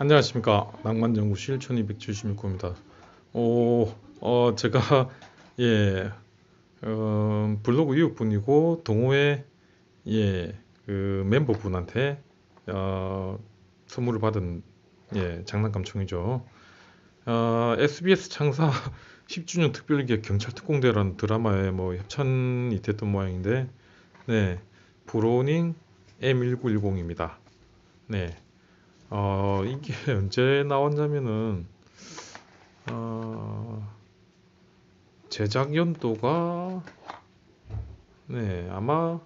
안녕하십니까 낭만연구실 1276호입니다. 오, 어, 제가 예, 어, 블로그 이웃분이고 동호회 예, 그 멤버분한테 어, 선물을 받은 예, 장난감 총이죠. 어, SBS 창사 10주년 특별기획 경찰특공대라는 드라마에 뭐 협찬이 됐던 모양인데, 네, 브로닝 M1910입니다. 네. 어, 이게 언제 나왔냐면은, 어, 제작 연도가, 네, 아마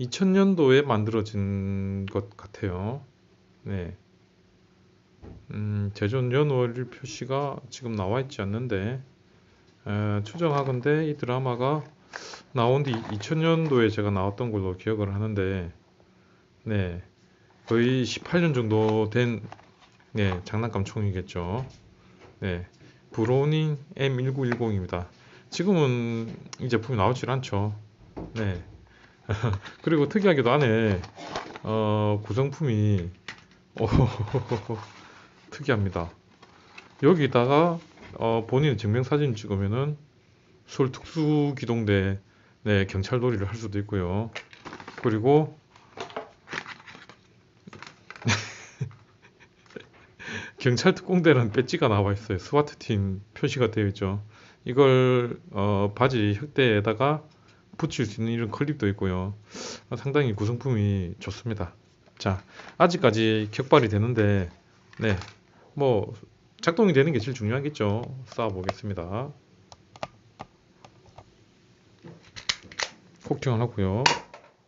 2000년도에 만들어진 것 같아요. 네. 음, 제존 연월 표시가 지금 나와 있지 않는데, 에, 추정하건대 이 드라마가 나온 뒤 2000년도에 제가 나왔던 걸로 기억을 하는데, 네. 거의 18년 정도 된 네, 장난감 총이겠죠. 네, 브로닝 M1910입니다. 지금은 이 제품이 나오질 않죠. 네. 그리고 특이하게도 안에 어, 구성품이 오, 특이합니다. 여기다가 어, 본인 증명사진 찍으면은 서울 특수기동대 네, 경찰 놀이를 할 수도 있고요. 그리고 경찰 특공대라는 배지가 나와 있어요. 스와트 팀 표시가 되어 있죠. 이걸 어, 바지 흑대에다가 붙일 수 있는 이런 클립도 있고요. 어, 상당히 구성품이 좋습니다. 자, 아직까지 격발이 되는데, 네, 뭐 작동이 되는 게 제일 중요하겠죠. 쏴 보겠습니다. 폭팅을 하고요.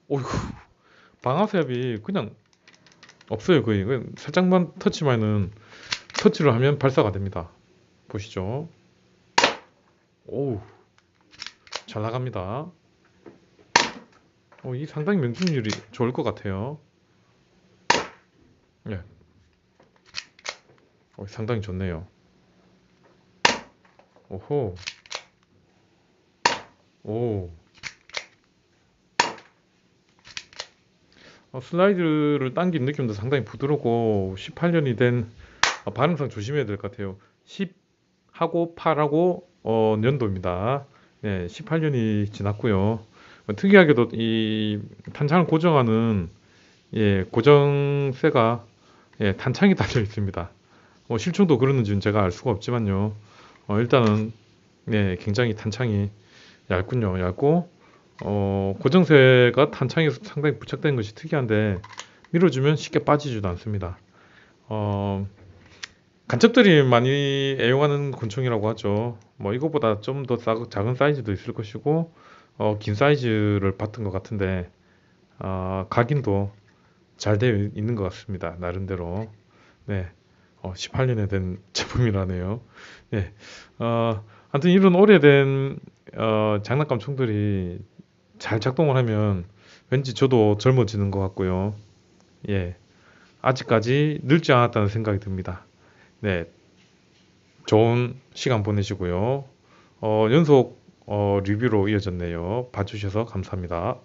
오이구, 방아쇠압이 그냥 없어요 거의. 그냥 살짝만 터치만은 터치를 하면 발사가 됩니다. 보시죠. 오우, 잘 나갑니다. 어, 이 상당히 명중률이 좋을 것 같아요. 예. 어, 상당히 좋네요. 오호. 오. 어, 슬라이드를 당긴 느낌도 상당히 부드럽고 18년이 된 어, 반응상 조심해야 될 것 같아요. 10하고 8하고 어, 연도입니다. 네, 18년이 지났고요. 어, 특이하게도 이 탄창을 고정하는 예, 고정쇠가 예, 탄창이 달려 있습니다. 뭐 실총도 그러는지는 제가 알 수가 없지만요. 어, 일단은 네, 굉장히 탄창이 얇군요. 얇고 어, 고정쇠가 탄창에 상당히 부착된 것이 특이한데 밀어주면 쉽게 빠지지도 않습니다. 어, 간첩들이 많이 애용하는 권총이라고 하죠. 뭐 이것보다 좀 더 작은 사이즈도 있을 것이고 어, 긴 사이즈를 봤던 것 같은데 어, 각인도 잘 되어 있는 것 같습니다. 나름대로 네, 어, 18년에 된 제품이라네요. 네, 어, 하여튼 이런 오래된 어, 장난감 총들이 잘 작동을 하면 왠지 저도 젊어지는 것 같고요. 예, 아직까지 늙지 않았다는 생각이 듭니다. 네, 좋은 시간 보내시고요. 어, 연속 어, 리뷰로 이어졌네요. 봐주셔서 감사합니다.